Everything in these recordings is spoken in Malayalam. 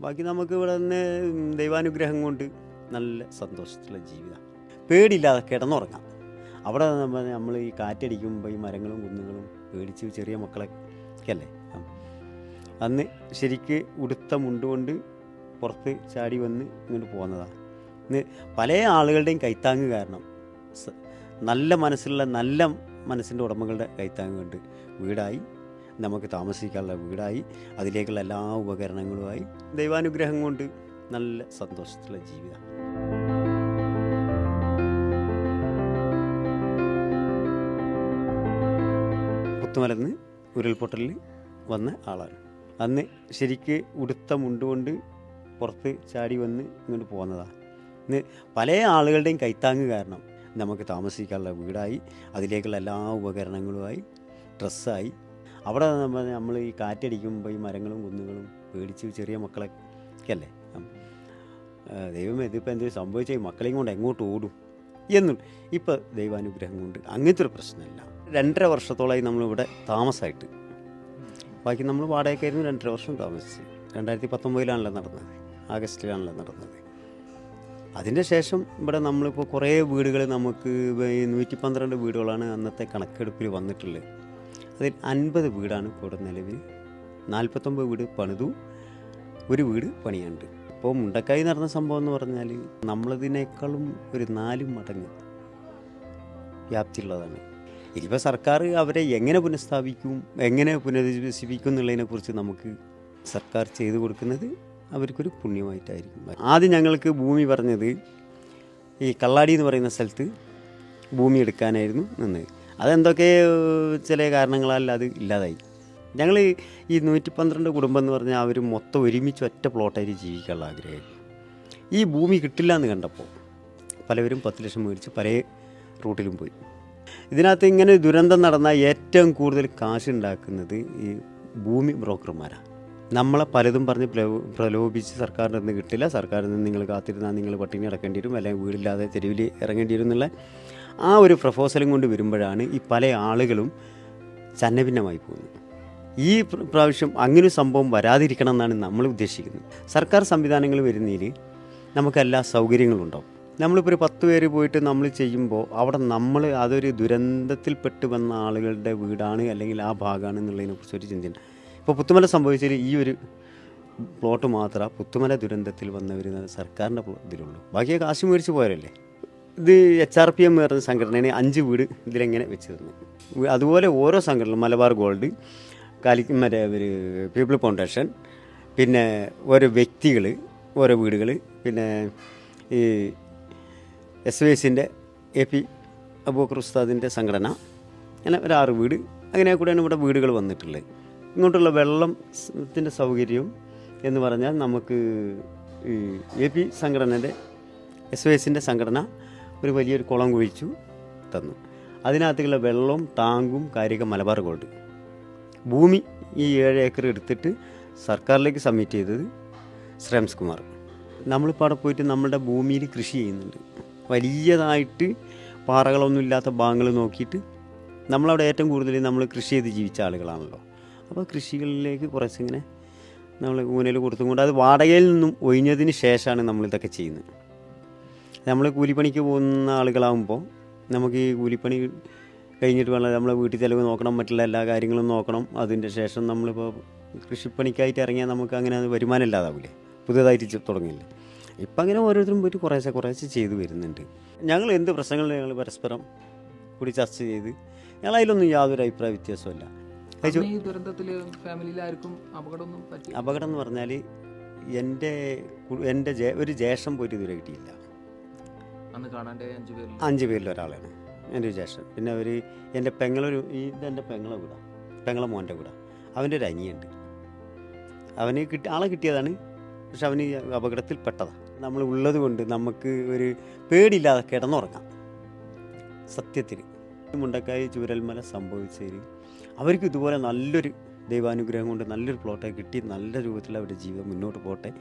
ബാക്കി നമുക്ക് ഇവിടെ നിന്ന് ദൈവാനുഗ്രഹം കൊണ്ട് നല്ല സന്തോഷത്തിലുള്ള ജീവിതം. പേടിയില്ലാതെ കിടന്നുറങ്ങാം. അവിടെ നമ്മൾ ഈ കാറ്റടിക്കുമ്പോൾ ഈ മരങ്ങളും കുന്നുകളും പേടിച്ച് ചെറിയ മക്കളൊക്കെ അല്ലേ? അന്ന് ശരിക്ക് ഉടുത്ത മുണ്ടുകൊണ്ട് പുറത്ത് ചാടി വന്ന് ഇങ്ങോട്ട് പോകുന്നതാണ് ഇന്ന് പല ആളുകളുടെയും കൈത്താങ്ങ് കാരണം നല്ല മനസ്സിലുള്ള നല്ല മനസ്സിന്റെ ഉടമകളുടെ കൈത്താങ്ങ് കൊണ്ട് വീടായി. നമുക്ക് താമസിക്കാനുള്ള വീടായി അതിലേക്കുള്ള എല്ലാ ഉപകരണങ്ങളുമായി ദൈവാനുഗ്രഹം കൊണ്ട് നല്ല സന്തോഷത്തിലുള്ള ജീവിതം. പുത്തുമലന്ന് ഉരുൾപൊട്ടലിൽ വന്ന ആളാണ്. അന്ന് ശരിക്ക് ഉടുത്ത മുണ്ടുകൊണ്ട് പുറത്ത് ചാടി വന്ന് ഇങ്ങോട്ട് പോകുന്നതാണ് ഇന്ന് പല ആളുകളുടെയും കൈത്താങ്ങ് കാരണം നമുക്ക് താമസിക്കാനുള്ള വീടായി അതിലേക്കുള്ള എല്ലാ ഉപകരണങ്ങളുമായി ഡ്രസ്സായി അവിടെ നമ്മൾ ഈ കാറ്റടിക്കുമ്പോൾ ഈ മരങ്ങളും കുന്നുകളും പേടിച്ച് ചെറിയ മക്കളൊക്കെ അല്ലേ. ദൈവമേ ഇതിപ്പോൾ എന്തെങ്കിലും സംഭവിച്ചാൽ ഈ മക്കളെയും കൊണ്ട് എങ്ങോട്ട് ഓടും? എന്നും ഇപ്പോൾ ദൈവാനുഗ്രഹം കൊണ്ട് അങ്ങനത്തെ ഒരു പ്രശ്നമില്ല. രണ്ടര വർഷത്തോളമായി നമ്മളിവിടെ താമസമായിട്ട് ബാക്കി നമ്മൾ വാടകയ്ക്കായിരുന്നു രണ്ടര വർഷം താമസിച്ച്. രണ്ടായിരത്തി പത്തൊമ്പതിലാണല്ലോ നടന്നത്. ആഗസ്റ്റിലാണല്ലോ നടന്നത്. അതിന്റെ ശേഷം ഇവിടെ നമ്മളിപ്പോൾ കുറേ വീടുകൾ നമുക്ക് നൂറ്റി പന്ത്രണ്ട് വീടുകളാണ് അന്നത്തെ കണക്കെടുപ്പിൽ വന്നിട്ടുള്ളത്. അതിൽ അൻപത് വീടാണ് ഇപ്പോൾ ഇവിടെ നിലവിൽ. നാൽപ്പത്തൊമ്പത് വീട് പണിതു ഒരു വീട് പണിയാണ്ട് ഇപ്പോൾ മുണ്ടക്കായി നടന്ന സംഭവം എന്ന് പറഞ്ഞാൽ നമ്മളതിനേക്കാളും ഒരു നാല് മടങ്ങ് വ്യാപ്തിയുള്ളതാണ്. ഇനിയിപ്പോൾ സർക്കാർ അവരെ എങ്ങനെ പുനഃസ്ഥാപിക്കും എങ്ങനെ പുനരധിവസിപ്പിക്കും എന്നുള്ളതിനെക്കുറിച്ച് നമുക്ക് സർക്കാർ ചെയ്തു കൊടുക്കുന്നത് അവർക്കൊരു പുണ്യമായിട്ടായിരിക്കും. ആദ്യം ഞങ്ങൾക്ക് ഭൂമി പറഞ്ഞത് ഈ കള്ളാടി എന്ന് പറയുന്ന സ്ഥലത്ത് ഭൂമി എടുക്കാനായിരുന്നു നിന്നത്. അതെന്തൊക്കെ ചില കാരണങ്ങളാൽ അത് ഇല്ലാതായി. ഞങ്ങൾ ഈ നൂറ്റി പന്ത്രണ്ട് കുടുംബം എന്ന് പറഞ്ഞാൽ അവർ മൊത്തം ഒരുമിച്ച് ഒറ്റ പ്ലോട്ടായിട്ട് ജീവിക്കാനുള്ള ആഗ്രഹമായിരുന്നു. ഈ ഭൂമി കിട്ടില്ല എന്ന് കണ്ടപ്പോൾ പലവരും പത്ത് ലക്ഷം മേടിച്ച് പല റൂട്ടിലും പോയി. ഇതിനകത്ത് ഇങ്ങനെ ദുരന്തം നടന്നാൽ ഏറ്റവും കൂടുതൽ കാശ് ഉണ്ടാക്കുന്നത് ഈ ഭൂമി ബ്രോക്കർമാരാണ് നമ്മളെ പലതും പറഞ്ഞ് പ്രലോ- പ്രലോഭിച്ച് സർക്കാരിന്റെ നിന്ന് കിട്ടില്ല. സർക്കാരിൽ നിന്ന് നിങ്ങൾ കാത്തിരുന്നാൽ നിങ്ങൾ പട്ടിണി അടക്കേണ്ടി വരും. അല്ലെങ്കിൽ വീടില്ലാതെ തെരുവിൽ ഇറങ്ങേണ്ടി വരും എന്നുള്ള ആ ഒരു പ്രപ്പോസലും കൊണ്ട് വരുമ്പോഴാണ് ഈ പല ആളുകളും ചന്നഭിന്നമായി പോകുന്നത്. ഈ പ്ര- പ്രാവശ്യം അങ്ങനെ സംഭവം വരാതിരിക്കണം എന്നാണ് നമ്മൾ ഉദ്ദേശിക്കുന്നത്. സർക്കാർ സംവിധാനങ്ങൾ വരുന്നതിൽ നമുക്ക് എല്ലാ സൗകര്യങ്ങളും ഉണ്ടാവും നമ്മളിപ്പോൾ ഒരു പത്ത് പേര് പോയിട്ട് നമ്മൾ ചെയ്യുമ്പോൾ അവിടെ നമ്മൾ അതൊരു ദുരന്തത്തിൽപ്പെട്ട് വന്ന ആളുകളുടെ വീടാണ് അല്ലെങ്കിൽ ആ ഭാഗമാണ് എന്നുള്ളതിനെക്കുറിച്ച് ഒരു ചിന്തയുണ്ട്. ഇപ്പോൾ പുത്തുമല സംഭവിച്ചതിൽ ഈ ഒരു പ്ലോട്ട് മാത്രമേ പുത്തുമല ദുരന്തത്തിൽ വന്നവർ സർക്കാരിന്റെ ഇതിലുള്ളൂ. ബാക്കിയൊക്കെ കാശ് മേടിച്ച് പോയവരല്ലേ? ഇത് എച്ച് ആർ പി എം പറഞ്ഞ സംഘടനയാണ് അഞ്ച് വീട് ഇതിലെങ്ങനെ വെച്ച് അതുപോലെ ഓരോ സംഘടന മലബാർ ഗോൾഡ് കാലി മറ്റേ ഒരു പീപ്പിൾ ഫൗണ്ടേഷൻ പിന്നെ ഓരോ വ്യക്തികൾ ഓരോ വീടുകൾ പിന്നെ ഈ എസ് വൈ എസിന്റെ എ പി അബൂക്കർ ഉസ്താദിന്റെ സംഘടന അങ്ങനെ ഒരു ആറ് വീട്. അങ്ങനെ കൂടെയാണ് ഇവിടെ വീടുകൾ വന്നിട്ടുള്ളത്. ഇങ്ങോട്ടുള്ള വെള്ളത്തിന്റെ സൗകര്യം എന്ന് പറഞ്ഞാൽ നമുക്ക് ഈ എ പി സംഘടനന്റെ എസ് വൈ എസിന്റെ സംഘടന ഒരു വലിയൊരു കുളം കുഴിച്ചു തന്നു. അതിനകത്തുള്ള വെള്ളവും താങ്കും കാര്യക മലബാർ ഗോൾഡ് ഭൂമി ഈ ഏഴ് ഏക്കർ എടുത്തിട്ട് സർക്കാരിലേക്ക് സബ്മിറ്റ് ചെയ്തത് ശ്രേംസ് കുമാർ നമ്മളിപ്പോൾ അവിടെ പോയിട്ട് നമ്മുടെ ഭൂമിയിൽ കൃഷി ചെയ്യുന്നുണ്ട്. വലിയതായിട്ട് പാറകളൊന്നും ഇല്ലാത്ത ഭാഗങ്ങൾ നോക്കിയിട്ട് നമ്മളവിടെ ഏറ്റവും കൂടുതൽ നമ്മൾ കൃഷി ചെയ്ത് ജീവിച്ച ആളുകളാണല്ലോ. അപ്പോൾ കൃഷികളിലേക്ക് കുറച്ചിങ്ങനെ നമ്മൾ ഊനൽ കൊടുത്തും കൊണ്ട് അത് വാടകയിൽ നിന്നും ഒഴിഞ്ഞതിന് ശേഷമാണ് നമ്മളിതൊക്കെ ചെയ്യുന്നത്. നമ്മൾ കൂലിപ്പണിക്ക് പോകുന്ന ആളുകളാകുമ്പോൾ നമുക്ക് ഈ കൂലിപ്പണി കഴിഞ്ഞിട്ട് വേണം നമ്മളെ വീട്ടിൽ ചിലവ് നോക്കണം മറ്റുള്ള എല്ലാ കാര്യങ്ങളും നോക്കണം. അതിന്റെ ശേഷം നമ്മളിപ്പോൾ കൃഷിപ്പണിക്കായിട്ട് ഇറങ്ങിയാൽ നമുക്ക് അങ്ങനെ അത് വരുമാനം ഇല്ലാതാവില്ലേ പുതിയതായിട്ട് തുടങ്ങില്ല തുടങ്ങിയില്ലേ? ഇപ്പം അങ്ങനെ ഓരോരുത്തരും പോയിട്ട് കുറേശ്ശെ കുറേശ്ശെ ചെയ്തു വരുന്നുണ്ട്. ഞങ്ങൾ എന്ത് പ്രശ്നങ്ങൾ ഞങ്ങൾ പരസ്പരം കൂടി ചർച്ച ചെയ്ത് ഞങ്ങൾ അതിലൊന്നും യാതൊരു അഭിപ്രായ വ്യത്യാസമല്ല അപകടം എന്ന് പറഞ്ഞാൽ എന്റെ എന്റെ ഒരു ജേഷം പോയിട്ട് ഇതുവരെ കിട്ടിയില്ല. അഞ്ചു പേരിൽ ഒരാളാണ്. എന്റെ വിശേഷം പിന്നെ അവർ എന്റെ പെങ്ങളൊരു ഇതെന്റെ പെങ്ങളെ കൂടാ. പെങ്ങളെ മോന്റെ കൂടാ. അവന്റെ ഒരു അനിയുണ്ട് അവന് കിട്ടി ആളെ കിട്ടിയതാണ്. പക്ഷെ അവന് ഈ അപകടത്തിൽ പെട്ടതാണ് നമ്മൾ ഉള്ളത് കൊണ്ട് നമുക്ക് ഒരു പേടിയില്ലാതെ കിടന്നുറങ്ങാം. സത്യത്തിൽ. മുണ്ടക്കായി ചൂരൽമല സംഭവിച്ചതിൽ അവർക്ക് ഇതുപോലെ നല്ലൊരു ദൈവാനുഗ്രഹം കൊണ്ട് നല്ലൊരു പ്ലോട്ടെ കിട്ടി. നല്ല രൂപത്തിൽ അവരുടെ ജീവിതം മുന്നോട്ട് പോട്ടെ?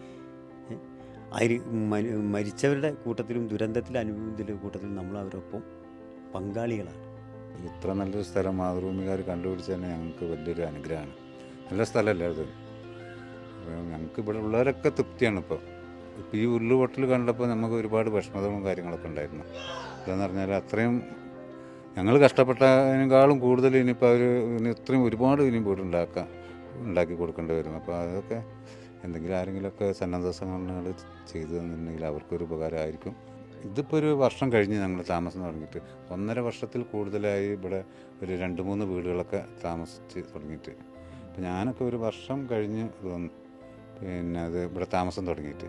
അതിൽ മരിച്ചവരുടെ കൂട്ടത്തിലും ദുരന്തത്തിൽ അനുഭവത്തിന്റെ കൂട്ടത്തിലും നമ്മൾ അവരൊപ്പം പങ്കാളികളാണ്. ഇത്ര നല്ലൊരു സ്ഥലം മാതൃഭൂമിക്കാർ കണ്ടുപിടിച്ച് തന്നെ ഞങ്ങൾക്ക് വലിയൊരു അനുഗ്രഹമാണ്. നല്ല സ്ഥലമല്ലേ അത്? ഞങ്ങൾക്ക് ഇവിടെ ഉള്ളവരൊക്കെ തൃപ്തിയാണ് ഇപ്പോൾ ഇപ്പോൾ ഈ ഉരുളുപൊട്ടൽ കണ്ടപ്പോൾ നമുക്ക് ഒരുപാട് വിഷമതകളും കാര്യങ്ങളൊക്കെ ഉണ്ടായിരുന്നു. എന്താണെന്ന് പറഞ്ഞാൽ അത്രയും ഞങ്ങൾ കഷ്ടപ്പെട്ടതിനേക്കാളും കൂടുതൽ ഇനിയിപ്പോൾ അവർ ഇത്രയും ഒരുപാട് ഇനിയും വീട് ഉണ്ടാക്കാൻ ഉണ്ടാക്കി കൊടുക്കേണ്ടി വരും. അപ്പോൾ അതൊക്കെ എന്തെങ്കിലും ആരെങ്കിലുമൊക്കെ സന്നദ്ധ സംഘടനകൾ ചെയ്തു തന്നിട്ടുണ്ടെങ്കിൽ അവർക്കൊരു ഉപകാരമായിരിക്കും. ഇതിപ്പോൾ ഒരു വർഷം കഴിഞ്ഞ് ഞങ്ങൾ താമസം തുടങ്ങിയിട്ട് ഒന്നര വർഷത്തിൽ കൂടുതലായി ഇവിടെ ഒരു രണ്ട് മൂന്ന് വീടുകളൊക്കെ താമസിച്ച് തുടങ്ങിയിട്ട്. അപ്പം ഞാനൊക്കെ ഒരു വർഷം കഴിഞ്ഞ് പിന്നെ അത് ഇവിടെ താമസം തുടങ്ങിയിട്ട്.